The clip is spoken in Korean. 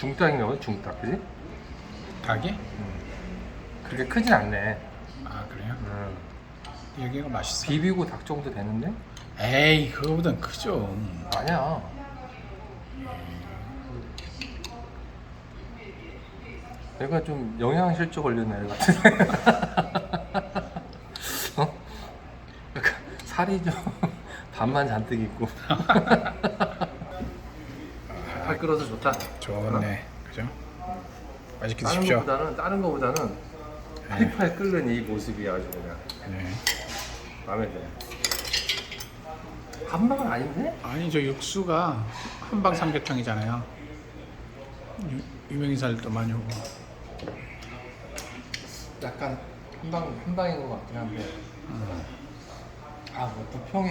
중닭이라고 해, 중닭 그지? 닭이? 그렇게 크진 않네 아 그래요? 음. 여기가 맛있어. 비비고 닭 정도 되는데? 에이 그거보단 크죠. 아니야 얘가 좀 영양실조 걸렸네 얘 같은데 어? 약간 살이 좀 반만 잔뜩 있고 팔 끓어서 좋다 좋네. 그죠? 맛있게 다른 드십시오. 거보다는 다른 거보다는 팔팔 끓는 이 모습이 아주 그냥 네. 마음에 들어 한방은 아닌데? 아니 저 육수가 한방 삼계탕이잖아요. 유, 유명인사들도 많이 오고. 약간 한방 한방인 것 같긴 한데 아 뭐 부평에